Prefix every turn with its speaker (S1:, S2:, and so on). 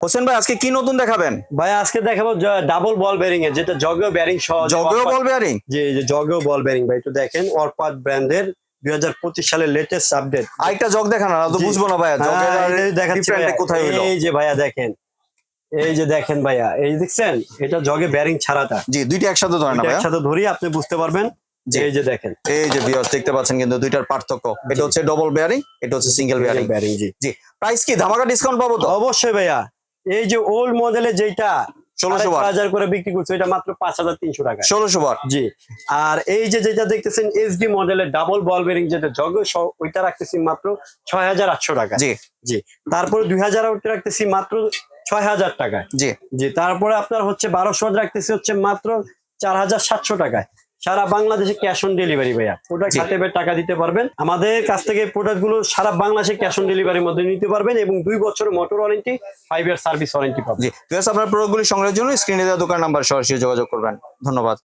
S1: হোসেন ভাই আজকে কি নতুন দেখাবেন?
S2: ভাই আজকে দেখাবো ডাবল বল বেরিং এর যেটা জগেও বেরিং সহ
S1: জগেও বল বেয়ারিং
S2: যে এই যে বল বেরিং ভাই একটু দেখেন অরপাত ব্র্যান্ডের দুই হাজার পঁচিশ সালের লেটেস্ট আপডেট
S1: আরেকটা জগ দেখান না তো
S2: জি।
S1: বুঝব না ভাইয়া different এ কোথায়
S2: এই যে ভাইয়া দেখেন এই যে দেখেন ভাইয়া এই দেখছেন এটা জগে বেরিং ছাড়াটা।
S1: জি দুইটা একসাথে ধরেন না
S2: একসাথে ধরি আপনি বুঝতে পারবেন।
S1: জি।
S2: এই যে দেখেন।
S1: এই যে ভিউয়ার্স দেখতে পাচ্ছেন কিন্তু দুইটার পার্থক্য। এটা হচ্ছে ডবল বেয়ারিং এটা হচ্ছে সিঙ্গেল বেয়ারিং
S2: বেরিং জি।
S1: জি প্রাইস কি? ধামাকা ডিসকাউন্ট পাবো তো?
S2: অবশ্যই ভাইয়া। এই যে ওল্ড মডেলের যেটা
S1: 1600
S2: হাজার করে বিক্রি করছে এটা মাত্র পাঁচ হাজার তিনশো টাকা।
S1: ষোলোশো বার
S2: জি। আর এই যে যেটা দেখতেছেন এসডি মডেলের ডাবল বল বেরিং যেটা জগ ওইটা রাখতেছি মাত্র ছয় হাজার আটশো টাকা।
S1: জি।
S2: জি। তারপরে দুই হাজার রাখতেছি মাত্র ছয় হাজার
S1: জি।
S2: জি তারপরে আপনার হচ্ছে বারোশো রাখতেছি হচ্ছে মাত্র চার হাজার সাতশো টাকায়। সারা বাংলাদেশে ক্যাশ অন ডেলিভারি ভাইয়া। প্রোডাক্ট হাতে টাকা দিতে পারবেন। আমাদের কাছ থেকে প্রোডাক্টগুলো সারা বাংলাদেশে ক্যাশ অন ডেলিভারির মধ্যে নিতে পারবেন এবং দুই বছরের motor warranty five year service warranty পাবেন।
S1: আপনার প্রোডাক্ট আপনার প্রোডাক্টগুলি সংগ্রহের জন্য স্ক্রিনে দেওয়া দোকান নাম্বার সরাসরি যোগাযোগ করবেন। ধন্যবাদ।